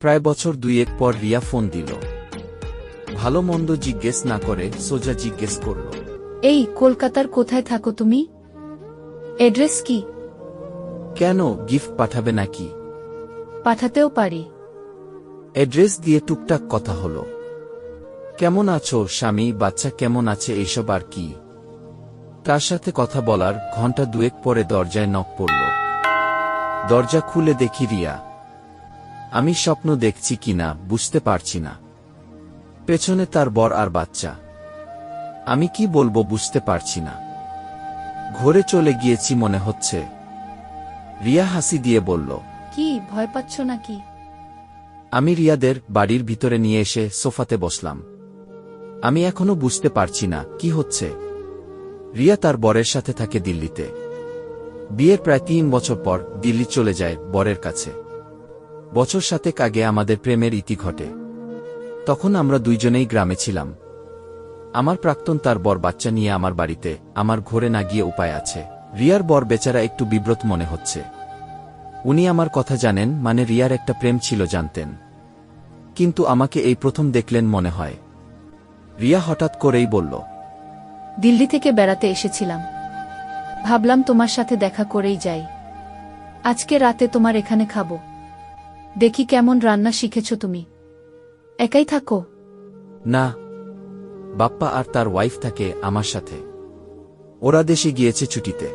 প্রায় বছর দুয়েক পর রিয়া ফোন দিল। ভালো মন্দ জিজ্ঞেস না করে সোজা জিজ্ঞেস করল। এই কলকাতার কোথায় থাকো তুমি? এড্রেস কি? কেন গিফট পাঠাবে নাকি? পাঠাতেও পারি। অ্যাড্রেস দিয়ে টুকটাক কথা হলো। কেমন আছো স্বামী বাচ্চা কেমন আছে এইসব আর কি? তার সাথে কথা বলার ঘণ্টা দুয়েক পরে দরজায় নক পড়ল। দরজা খুলে দেখি রিয়া। আমি স্বপ্ন দেখছি কিনা বুঝতে পারছি না। পেছনে তার বর আর বাচ্চা। আমি কি বলব বুঝতে পারছি না। ঘরে চলে গিয়েছি মনে হচ্ছে। রিয়া হাসি দিয়ে বলল কি ভয় পাচ্ছ নাকি? আমি রিয়াদের বাড়ির ভিতরে নিয়ে এসে সোফাতে বসলাম। আমি এখনও বুঝতে পারছি না কি হচ্ছে? রিয়া তার বরের সাথে থাকে দিল্লিতে। বিয়ের প্রায় তিন বছর পর দিল্লি চলে যায় বরের কাছে। বছর সাতেক আগে আমাদের প্রেমের ইতি ঘটে। তখন আমরা দুইজনেই গ্রামে ছিলাম। আমার প্রাক্তন তার বর বাচ্চা নিয়ে আমার বাড়িতে, আমার ঘরে না গিয়ে উপায় আছে। রিয়ার বর বেচারা একটু বিব্রত মনে হচ্ছে। উনি আমার কথা জানেন মানে রিয়ার একটা প্রেম ছিল জানতেন। কিন্তু আমাকে এই প্রথম দেখলেন মনে হয়। রিয়া হঠাৎ করেই বলল, দিল্লি থেকে বেড়াতে এসেছিলাম। ভাবলাম তোমার সাথে দেখা করেই যাই। আজকে রাতে তোমার এখানে খাব। দেখি কেমন রান্না শিখেছ তুমি। একাই থাকো। না। বাপ্পা আর তার ওয়াইফ থাকে আমার সাথে। ওরা দেশে গিয়েছে ছুটিতে।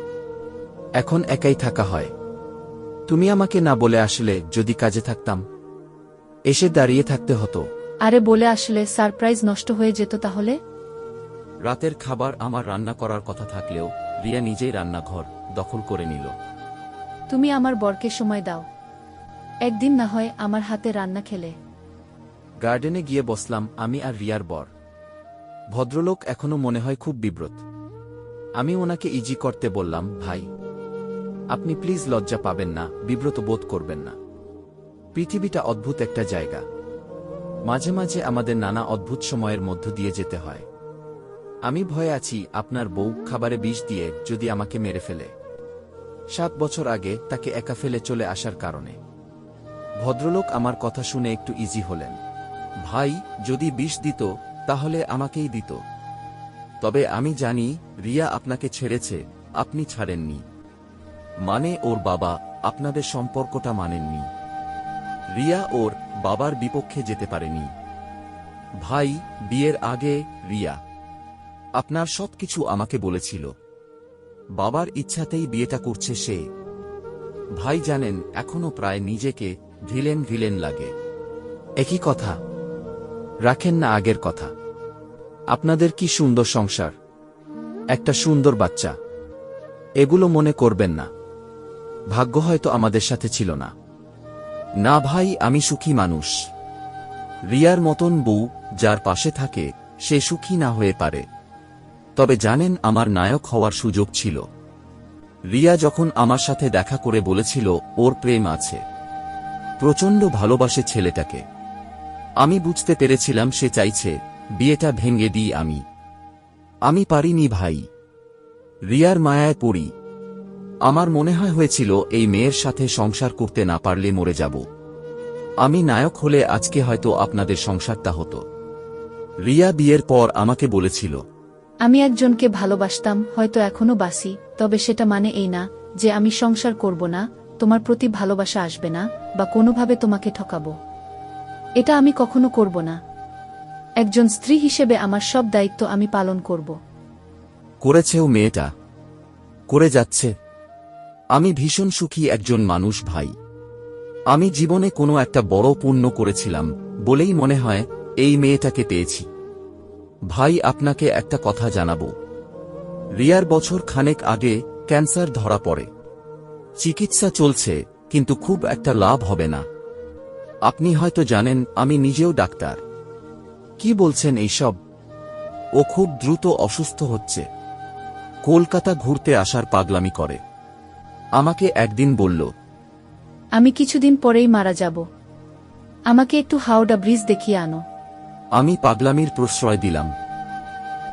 এখন একাই থাকা হয়। তুমি আমাকে না বলে আসলে যদি কাজে থাকতাম এসে দাঁড়িয়ে থাকতে হতো। আরে বলে আসলে সারপ্রাইজ নষ্ট হয়ে যেত তাহলে? রাতের খাবার আমার রান্না করার কথা থাকলেও রিয়া নিজেই রান্নাঘর দখল করে নিল। তুমি আমার বরকে সময় দাও। একদিন না হয় আমার হাতে রান্না খেলে। গার্ডেনে গিয়ে বসলাম আমি আর রিয়ার বর। ভদ্রলোক এখনও মনে হয় খুব বিব্রত। আমি ওনাকে ইজি করতে বললাম, ভাই, আপনি প্লিজ লজ্জা পাবেন না, বিব্রত বোধ করবেন না। পৃথিবীটা অদ্ভুত একটা জায়গা। মাঝে মাঝে আমাদের নানা অদ্ভুত সময়ের মধ্য দিয়ে যেতে হয়। আমি ভয়ে আছি, আপনার বউ খাবারে বিষ দিয়ে যদি আমাকে মেরে ফেলে। সাত বছর আগে তাকে একা ফেলে চলে আসার কারণে। ভদ্রলোক আমার কথা শুনে একটু ইজি হলেন। ভাই, যদি বিষ দিত, তাহলে আমাকেই দিত। তবে আমি জানি, রিয়া আপনাকে ছেড়েছে, আপনি ছাড়েননি। মানে ওর বাবা আপনাদের সম্পর্কটা মানেননি। রিয়া ওর বাবার বিপক্ষে যেতে পারেনি। ভাই, বিয়ের আগে রিয়া। আপনার সবকিছু আমাকে বলেছিল। বাবার ইচ্ছাতেই বিয়েটা করছে সে। ভাই জানেন, এখনও প্রায় নিজেকে ভিলেন ভিলেন লাগে। একই কথা। রাখেন না আগের কথা। আপনাদের কি সুন্দর সংসার? একটা সুন্দর বাচ্চা। এগুলো মনে করবেন না। ভাগ্য হয়তো আমাদের সাথে ছিল না। না ভাই, আমি সুখী মানুষ। রিয়ার মতন বউ যার পাশে থাকে, সে সুখী না হয়ে পারে। তবে জানেন, আমার নায়ক হওয়ার সুযোগ ছিল। রিয়া যখন আমার সাথে দেখা করে বলেছিল, ওর প্রেম আছে। প্রচণ্ড ভালোবাসে ছেলেটাকে। আমি বুঝতে পেরেছিলাম সে চাইছে, বিয়েটা ভেঙে দিই আমি। আমি পারিনি ভাই। রিয়ার মায়ায় পড়ি। আমার মনে হয় হয়েছিল, এই মেয়ের সাথে সংসার করতে না পারলে মরে যাব। আমি নায়ক হলে আজকে হয়তো আপনাদের সংসারটা হতো। রিয়া বিয়ের পর আমাকে বলেছিল, আমি একজনকে ভালোবাসতাম, হয়তো এখনও বাসি, তবে সেটা মানে এই না, যে আমি সংসার করব না তোমার প্রতি ভালোবাসা আসবে না বা কোনোভাবে তোমাকে ঠকাবো। এটা আমি কখনো করব না। একজন স্ত্রী হিসেবে আমার সব দায়িত্ব আমি পালন করব। করেছেও মেয়েটা। করে যাচ্ছে। আমি ভীষণ সুখী একজন মানুষ ভাই। আমি জীবনে কোনো একটা বড় পুণ্য করেছিলাম বলেই মনে হয় এই মেয়েটাকে পেয়েছি। ভাই, আপনাকে একটা কথা জানাব। রিয়ার বছর খানেক আগে ক্যান্সার ধরা পড়ে। চিকিৎসা চলছে কিন্তু খুব একটা লাভ হবে না। আপনি হয়তো জানেন আমি নিজেও ডাক্তার। কি বলছেন এইসব? ও খুব দ্রুত অসুস্থ হচ্ছে। কলকাতা ঘুরতে আসার পাগলামি করে। আমাকে একদিন বলল আমি কিছুদিন পরেই মারা যাব। আমাকে একটু হাওড়া ব্রিজ দেখিয়ে আনো। আমি পাগলামির প্রশ্রয় দিলাম।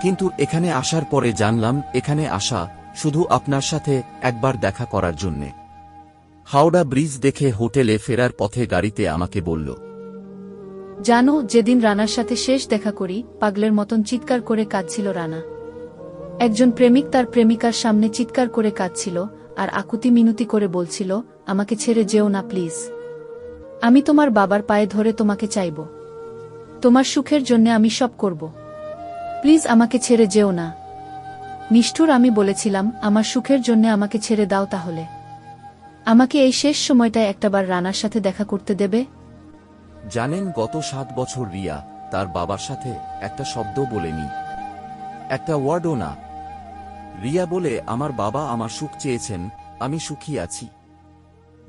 কিন্তু এখানে আসার পরে জানলাম এখানে আসা শুধু আপনার সাথে একবার দেখা করার জন্যে। হাওড়া ব্রিজ দেখে হোটেলে ফেরার পথে গাড়িতে আমাকে বলল, জানো, যেদিন রানার সাথে শেষ দেখা করি, পাগলের মতন চিৎকার করে কাঁদছিল রানা। একজন প্রেমিক তার প্রেমিকার সামনে চিৎকার করে কাঁদছিল, আর আকুতি মিনতি করে বলছিল, আমাকে ছেড়ে যেও না, প্লিজ। আমি তোমার বাবার পায়ে ধরে তোমাকে চাইব। তোমার সুখের জন্য আমি সব করব। প্লিজ, আমাকে ছেড়ে যেও না। নিষ্ঠুর আমি বলেছিলাম, আমার সুখের জন্য আমাকে ছেড়ে দাও তাহলে। আমাকে এই শেষ সময়টায় একটাবার রানার সাথে দেখা করতে দেবে? জানেন, গত সাত বছর রিয়া, তার বাবার সাথে একটা শব্দ বলেনি। একটা ওয়ার্ডও না। রিয়া বলে, আমার বাবা আমার সুখ চেয়েছেন, আমি সুখী আছি।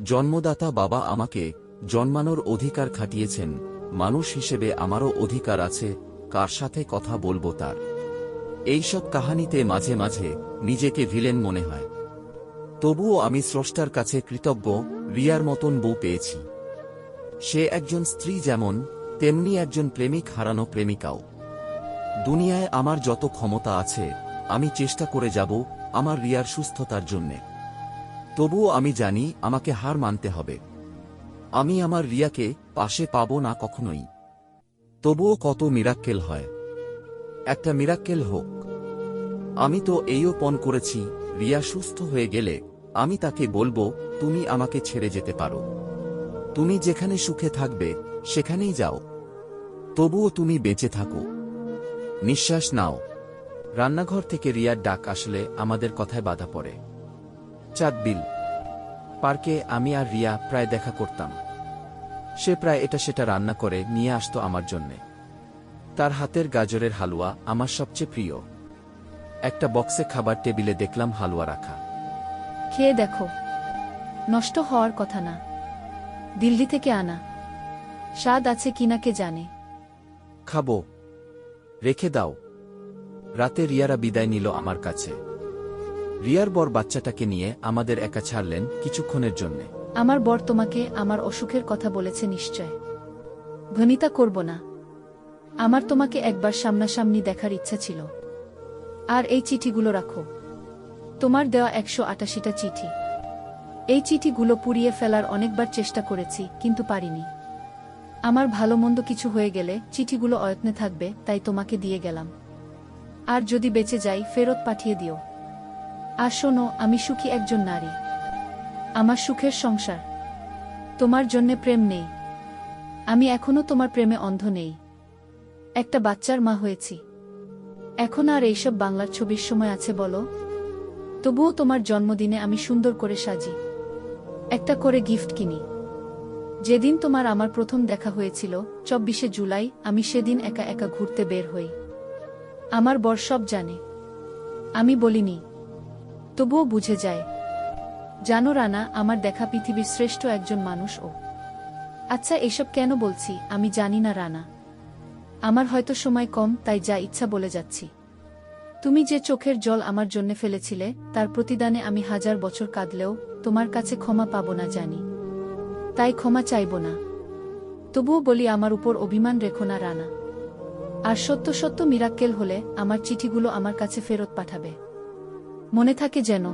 জন্মদাতা বাবা আমাকে জন্মানোর অধিকার খাটিয়েছেন। মানুষ হিসেবে আমারও অধিকার আছে, কার সাথে কথা বলব তার? এইসব কাহানিতে মাঝে মাঝে নিজেকে ভিলেন মনে হয়। তবুও আমি স্রষ্টার কাছে কৃতজ্ঞ, রিয়ার মতন বউ পেয়েছি। সে একজন স্ত্রী যেমন, তেমনি একজন প্রেমিক হারানো প্রেমিকাও। দুনিয়ায় আমার যত ক্ষমতা আছে, আমি চেষ্টা করে যাব আমার রিয়ার সুস্থতার জন্যে। তবুও আমি জানি আমাকে হার মানতে হবে। আমি আমার রিয়াকে পাশে পাবো না কখনোই। তবুও কত মিরাক্কেল হয়। একটা মিরাক্কেল হোক। আমি তো এইও পণ করেছি, রিয়া সুস্থ হয়ে গেলে, আমি তাকে বলব, তুমি আমাকে ছেড়ে যেতে পারো। তুমি যেখানে সুখে থাকবে, সেখানেই যাও। তবুও তুমি বেঁচে থাকো। নিঃশ্বাস নাও। রান্নাঘর থেকে রিয়ার ডাক আসলে আমাদের কথায় বাধা পড়ে। চাঁদবিল পার্কে আমি আর রিয়া প্রায় দেখা করতাম। সে প্রায় এটা সেটা রান্না করে নিয়ে আসতো আমার জন্যে। তার হাতের গাজরের হালুয়া আমার সবচেয়ে প্রিয়। একটা বক্সে খাবার টেবিলে দেখলাম হালুয়া রাখা। খেয়ে দেখো। নষ্ট হওয়ার কথা না। দিল্লি থেকে আনা। স্বাদ আছে কিনা কে জানে। খাব। রেখে দাও। রাতে রিয়ারা বিদায় নিল আমার কাছে। রিয়ার বর বাচ্চাটাকে নিয়ে আমাদের একা ছাড়লেন কিছুক্ষণের জন্যে। আমার বর তোমাকে আমার অসুখের কথা বলেছে নিশ্চয়। ভনিতা করব না। আমার তোমাকে একবার সামনাসামনি দেখার ইচ্ছা ছিল। আর এই চিঠিগুলো রাখো। তোমার দেওয়া একশো আটাশিটা চিঠি। এই চিঠিগুলো পুড়িয়ে ফেলার অনেকবার চেষ্টা করেছি, কিন্তু পারিনি। আমার ভালো মন্দ কিছু হয়ে গেলে চিঠিগুলো অয়ত্নে থাকবে, তাই তোমাকে দিয়ে গেলাম। আর যদি বেঁচে যাই, ফেরত পাঠিয়ে দিও। আর শোনো, আমি সুখী একজন নারী। আমার সুখের সংসার। তোমার জন্যে প্রেম নেই। আমি এখনও তোমার প্রেমে অন্ধ নেই। একটা বাচ্চার মা হয়েছি। এখন আর এইসব বাংলার ছবির সময় আছে বলো? তবুও তোমার জন্মদিনে আমি সুন্দর করে সাজি। একটা করে গিফট কিনি। যেদিন তোমার আমার প্রথম দেখা হয়েছিল, চব্বিশে জুলাই, আমি সেদিন একা একা ঘুরতে বের হই। আমার বর সব জানে। আমি বলিনি, তবুও বুঝে যায়। জানো রানা, আমার দেখা পৃথিবীর শ্রেষ্ঠ একজন মানুষ ও। আচ্ছা এসব কেন বলছি? আমি জানি না রানা। আমার হয়তো সময় কম, তাই যা ইচ্ছা বলে যাচ্ছি। তুমি যে চোখের জল আমার জন্য ফেলেছিলে, তার প্রতিদানে আমি হাজার বছর কাঁদলেও, তোমার কাছে ক্ষমা পাব না জানি। তাই ক্ষমা চাইব না। তবুও বলি, আমার উপর অভিমান রেখো না, রানা। আর সত্য সত্য মিরাক্কেল হলে, আমার চিঠিগুলো আমার কাছে ফেরত পাঠাবে। মনে থাকে যেন,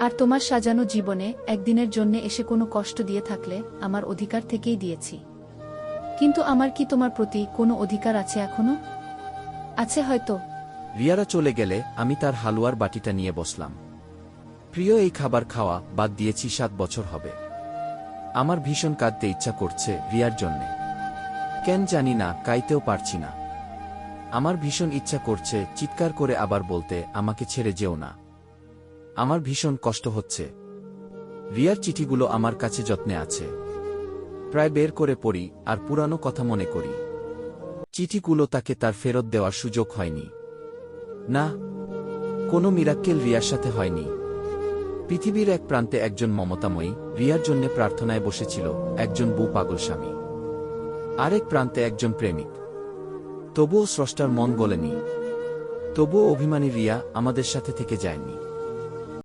আর তোমার সাজানো জীবনে, একদিনের জন্যে এসে কোনো কষ্ট দিয়ে থাকলে, আমার অধিকার থেকেই দিয়েছি। কিন্তু আমার কি তোমার প্রতি কোনো অধিকার আছে এখনও? আছে হয়তো। রিয়ারা চলে গেলে আমি তার হালুয়ার বাটিটা নিয়ে বসলাম। প্রিয়, এই খাবার খাওয়া বাদ দিয়েছি, সাত বছর হবে। আমার ভীষণ কাঁদতে ইচ্ছা করছে রিয়ার জন্যে। কেন জানি না, কাইতেও পারছি না। আমার ভীষণ ইচ্ছা করছে চিৎকার করে আবার বলতে, আমাকে ছেড়ে যেও না। আমার ভীষণ কষ্ট হচ্ছে। রিয়ার চিঠিগুলো আমার কাছে যত্নে আছে। প্রায় বের করে পড়ি আর পুরানো কথা মনে করি। চিঠিগুলো তাকে তার ফেরত দেওয়ার সুযোগ হয়নি। না, কোনো মিরাক্কেল রিয়ার সাথে হয়নি। পৃথিবীর এক প্রান্তে একজন মমতাময়ী রিয়ার জন্যে প্রার্থনায় বসেছিল একজন বু পাগল স্বামী। আরেক প্রান্তে একজন প্রেমিক। তবুও স্রষ্টার মন গলেনি। তবুও অভিমানী রিয়া আমাদের সাথে থেকে যায়নি।